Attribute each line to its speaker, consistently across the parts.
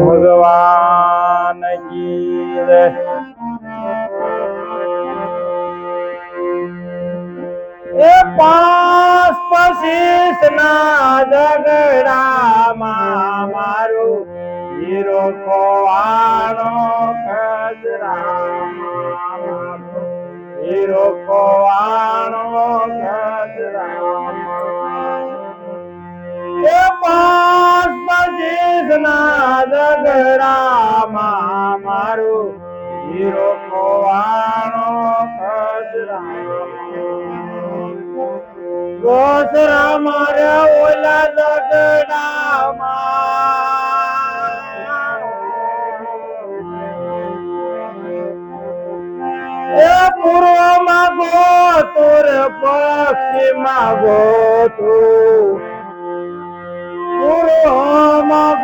Speaker 1: ભગવાન એ પાંચ પચીસ ના ઝઘડામાં મારું હીરો કોવાનો ખજરામાં હીરો ખોવાનો હીરો ગોસરા મારે ઓલા ઝઘડામાં. એ પૂર્વમાં ગોતુર પશ્ચિમમાં ગોતું પૂર્વમાં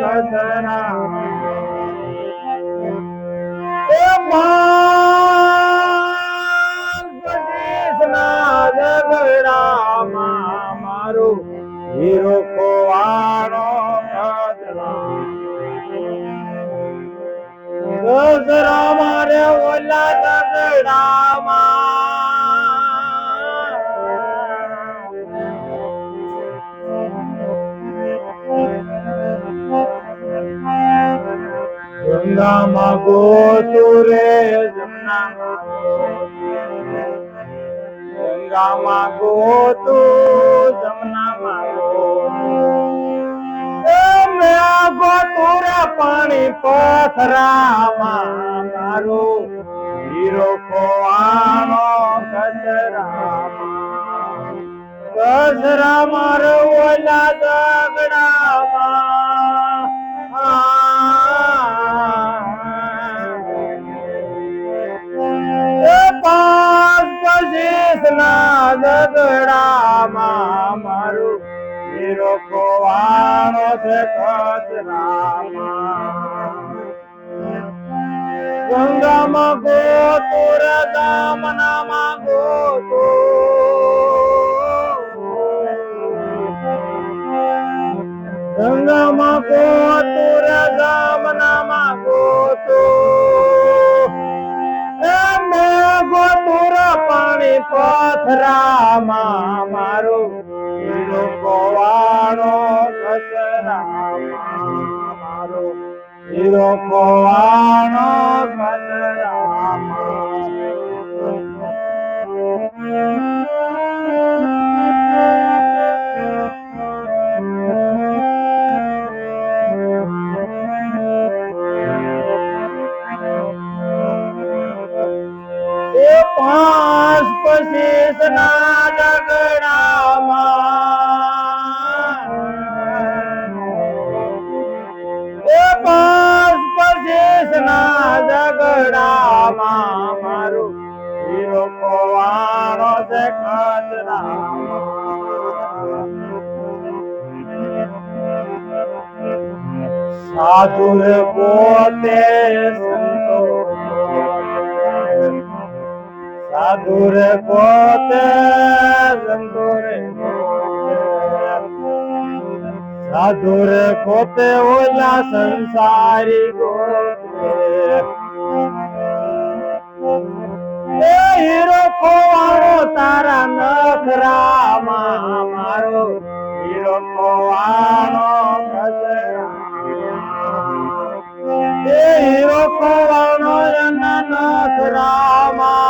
Speaker 1: કચરામાં એ ના ઝઘડામાં મારો હીરો ખોવાણો ઓલા ઝઘડામાં ગંગામાં ગોતુરે ગોતુર પાણી પથરામાં. મારો હીરો ખોવાનો મારો ઓલા ના ઝઘડામાં મારું હીરો ખોવાનો છે કચરામાં ગંગામાં ગોતુર દામનામાં ગોતુ. ગંગામાં ગોતુર પથરામાં મારો હીરો ખોવાનો પથરામાં મારો હીરો ખોવાનો ઝઘડામાં એ પાંચ પચીસ ના મારું હીરો સાધુ પોતે સંતો સાધુ રે પોતે સંતો રે સાધુ રે પોતે ઓલા સંસારી ગોતે. હીરો ખોવાણો તારા નખરામાં મારો. હીરો ખોવાણો હીરો ખોવાણો એના નખરામાં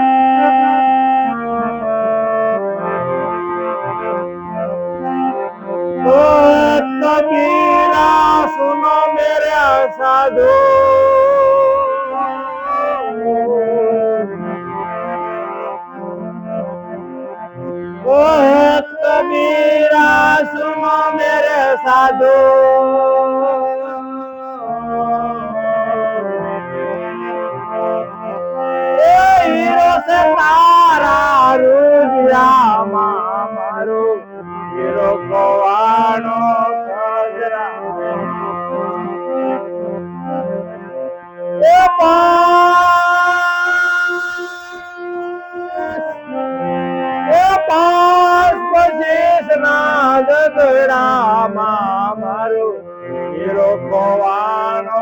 Speaker 1: pecado. Correto virás um merecedor. E irão separar. ગગડામાં મારું હીરો ગજરા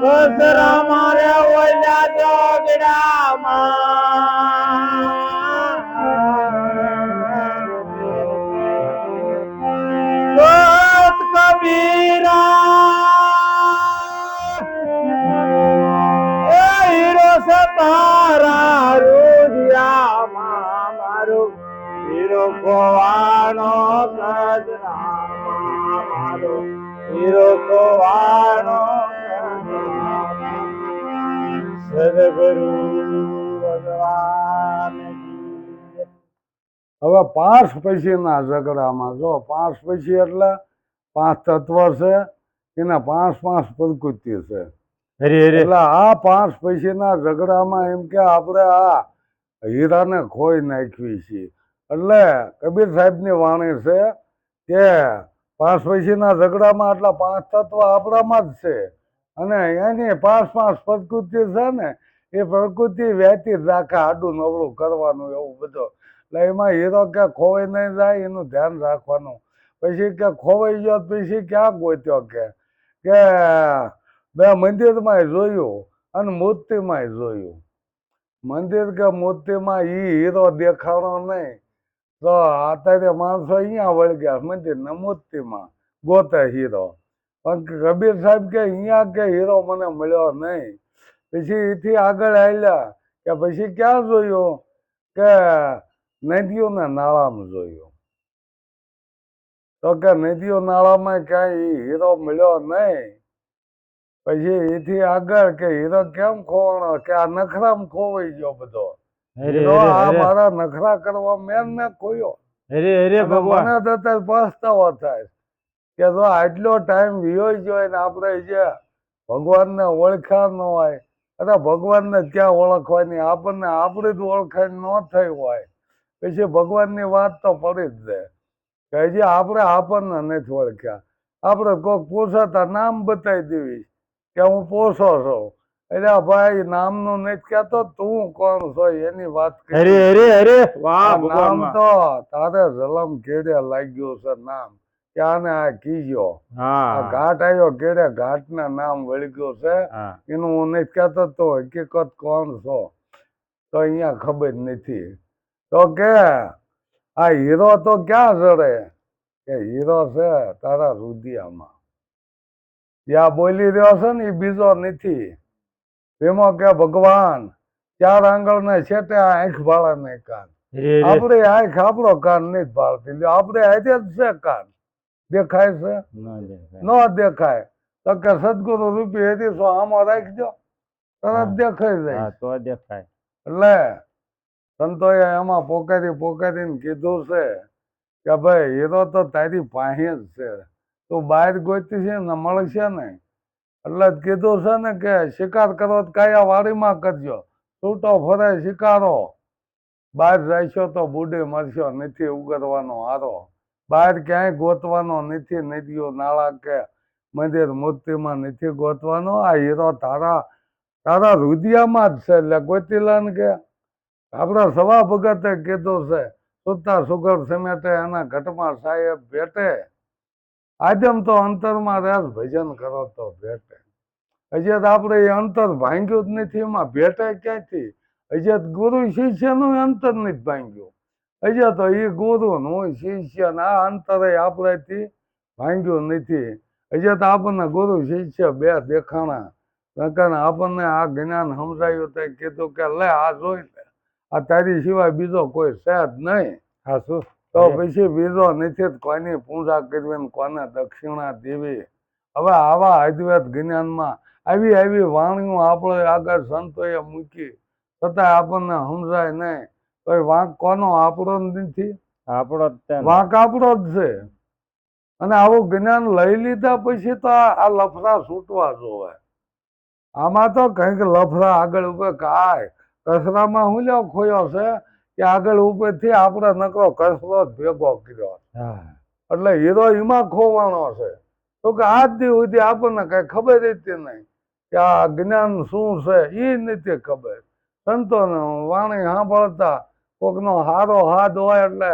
Speaker 1: ગજરા મારે ઓલા જોગડામાં ગોવાનો સદગુરુ ભગવાન
Speaker 2: હવે પાંચ પછીના ઝઘડામાં જો પાંચ પછી એટલે પાંચ તત્વ છે એના પાંચ પાંચ પ્રકૃતિ છે. એટલે આ પાંચ પછીના ઝઘડામાં એમ કે આપણે આ હીરાને ખોઈ નાખવી છીએ એટલે કબીર સાહેબની વાણી છે કે પાંચ પછીના ઝઘડામાં આટલા પાંચ તત્વ આપણામાં જ છે. અને એની પાંચ પાંચ પ્રકૃતિ છે ને, એ પ્રકૃતિ વહેતી જ રાખે, આડું નવળું કરવાનું એવું બધું. એટલે એમાં હીરો ક્યાં ખોવાઈ નહીં જાય, એનું ધ્યાન રાખવાનું. પછી કે ખોવાઈ ગયો, પછી ક્યાં ગોત્યો કે? કે બે મંદિરમાં જોયું અને મૂર્તિમાં જોયું. મંદિર કે મૂર્તિમાં એ હીરો દેખાણો નહીં. તો અત્યારે માણસો અહીંયા વળગ્યા મંદિરના મૂર્તિમાં ગોતે હીરો. પણ કબીર સાહેબ કે, અહીંયા કે હીરો મને મળ્યો નહીં. પછી એથી આગળ આવ્યા કે પછી ક્યાં જોયું? કે નદીઓને નાળામાં જોયું. તો કે નદીઓ નાળામાં ક્યાંય હીરો મળ્યો નહીં. પછી એથી આગળ કે હીરો કેમ ખોવાનો કે આ નખરામાં ખોવાઈ ગયો બધો. આ મારા નખરા કરવા મેં મેં
Speaker 1: કોયો અરે
Speaker 2: અરે
Speaker 1: ભગવાન.
Speaker 2: મને તો અત્યારે પસ્તાવો થાય કે તો આટલો ટાઈમ વિયો જોઈએ ને આપણે જે ભગવાનને ઓળખા ન હોય અરે ભગવાનને ક્યાં ઓળખવાની? આપણને આપણી જ ઓળખાણ ન થઈ હોય. પછી ભગવાનની વાત તો પડી જ જાય કે હજી આપણે આપણને નથી ઓળખ્યા. આપણે કોઈક પૂછાતા નામ બતાવી દેવી કે હું પોસો છું. એટલે ભાઈ ભાઈ નામનું નથી કહેતો તું કોણ છો એની વાત અરે
Speaker 1: અરે હરે વાહ
Speaker 2: નામ તો તારે જલમ કેડે લાગ્યો છે નામ. કે આને આ કીજો? આ
Speaker 1: હા
Speaker 2: ઘાટ આવ્યો કેડે? ઘાટ ના નામ વળગ્યો છે. એનું હું નથી કહેતો તો હકીકત કોણ છો? તો અહીંયા ખબર નથી. તો કે આ હીરો તો ક્યાં ચડે કે હીરો છે તારા રુદિયામાં. જ્યાં બોલી રહ્યો છે ને એ બીજો નથી. એમાં કે ભગવાન ચાર આંગળને છે તે આંખ ભાળાને કાન.
Speaker 1: હરે હરે
Speaker 2: આંખ આપણો કાન નહીં ભાળતી. આપડે આજે જ છે કાન. દેખાય છે?
Speaker 1: ન દેખાય.
Speaker 2: તો કે સદગુરુ રૂપી હતી સો આમાં રાખજો. તરત દેખાય જાય.
Speaker 1: તો દેખાય.
Speaker 2: એટલે સંતોએ એમાં પોકારી પોકારીને કીધું છે કે ભાઈ હીરો તો તારી પાસે જ છે. તું બહાર ગોતી છે ને મળશે ને એટલે જ કીધું છે ને કે શિકાર કરો કાયા વાડીમાં કરજો. છૂટો ફરે, શિકારો. બહાર જઈશો તો બુડે મરશો, નથી ઉગરવાનો હારો. બહાર ક્યાંય ગોતવાનો નથી, નદીઓ, નાળા કે મંદિર મૂર્તિમાં નથી ગોતવાનો. આ હીરો તારા તારા રુદિયામાં જ છે. એટલે ગોતીલાન કે આપણા સવા ભગતે કીધું છે, સુતા સુગર સમેટે, એના ઘટમાં સાહેબ ભેટે. આદમ તો અંતરમાં રહ્યા ભજન કરો તો ભેટે હજી આપણે એ અંતર ભાંગ્યું જ નથી, એમાં ભેટે ક્યાંથી? હજી ગુરુ શિષ્યનું અંતર નથી ભાંગ્યું. હજી તો એ ગુરુ નું શિષ્ય ને આ અંતરે આપણાથી ભાંગ્યું નથી. હજી તો આપણને ગુરુ શિષ્ય બે દેખાણા. નકર આપણને આ જ્ઞાન સમજાયું તે કીધું કે લે આ જોઈ લે. આ તારી સિવાય બીજો કોઈ છે નહીં.
Speaker 1: હા શું?
Speaker 2: તો પછી બીજો નિશ્ચિત કોની પૂજા કરવી ને કોને દક્ષિણા દેવી? હવે આવા અદ્વૈત જ્ઞાનમાં આવી આવી વાણીઓ આપણે આગળ સંતોએ મૂકી. છતાં આપણને સમજાય નહીં. તો વાંક કોનો? આપણો નથી.
Speaker 1: આપણો
Speaker 2: વાંક આપણો જ છે. અને આવું જ્ઞાન લઈ લીધા પછી તો આ લફરા લફડા છૂટવા જોવે. આમાં તો કંઈક લફડા આગળ ઉપર કાય કસરામાં હું લ્યો ખોયો છે? કે આગળ ઉપરથી આપણે નકરો કચરો જ ભેગો કર્યો. એટલે હીરો એમાં ખોવાનો છે. તો કે આજ દી સુધી આપણને કઈ ખબર હતી નહીં કે આ જ્ઞાન શું છે એ નથી ખબર. સંતોને વાણી સાંભળતા કોકનો હારો હાથ હોય એટલે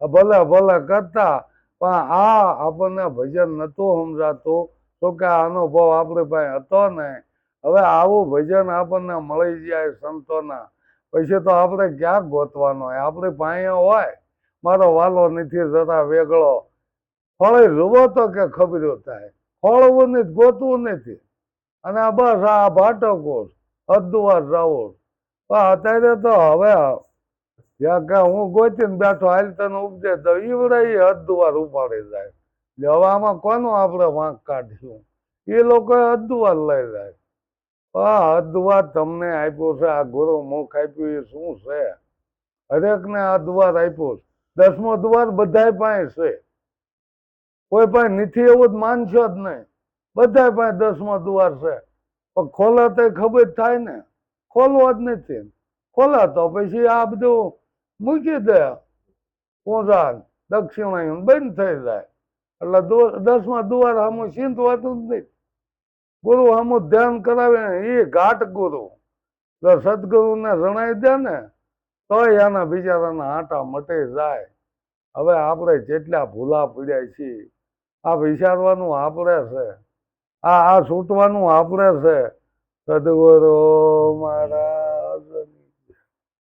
Speaker 2: ભલે ભલે કરતા પણ આ આપણને ભજન નહોતું સમજાતું. તો કે આ અનુભવ આપણી પાસે હતો નહીં. હવે આવું ભજન આપણને મળી જાય સંતોના પછી તો આપણે ક્યાં ગોતવાનો હોય? આપણી પાસે હોય. મારો વાલો નથી જતા વેગળો. ફળે રૂવો તો કે ખબર્યો થાય. ફળવું નથી ગોતવું નથી. અને આ બસ આ ભાટકો અદ્દુવાર રાવો અત્યારે તો હવે જ્યાં કે હું ગોતીને બેઠો હાલ તને ઉપજે તો ઈવડે એ અદ્દુવાર ઉપાડી જાય. હવે કોનું આપણે વાંક કાઢશું? એ લોકો અદ્દુવાર લઈ જાય. આ અદ્દુવાર તમને આપ્યો છે, આ ગુરુ મુખ આપ્યું એ શું છે? હરેકને આ દ્વાર આપ્યો છે. દસમો દ્વાર બધાય પાસે છે. કોઈ પાસે નથી એવું જ માનશો જ નહીં. બધા પાસે દસમો દ્વાર છે. પણ ખોલે તો ખબર થાય ને. ખોલવો જ નથી. ખોલે તો પછી આ બધું મૂકી દે. પૂંજા દક્ષિણાયન બંધ થઈ જાય. એટલે દસમા દ્વાર સામું ચિંતવાતું જ નહીં. ગુરુ આમ ધ્યાન કરાવે એ ઘાટ ગુરુ. જો સદગુરુને જણાઈ દે ને, તોય એના બિચારાના આંટા મટી જાય. હવે આપણે જેટલા ભૂલા પડ્યા છીએ, આ વિચારવાનું આપણે છે. આ આ છૂટવાનું આપણે છે. સદગુરુ મારા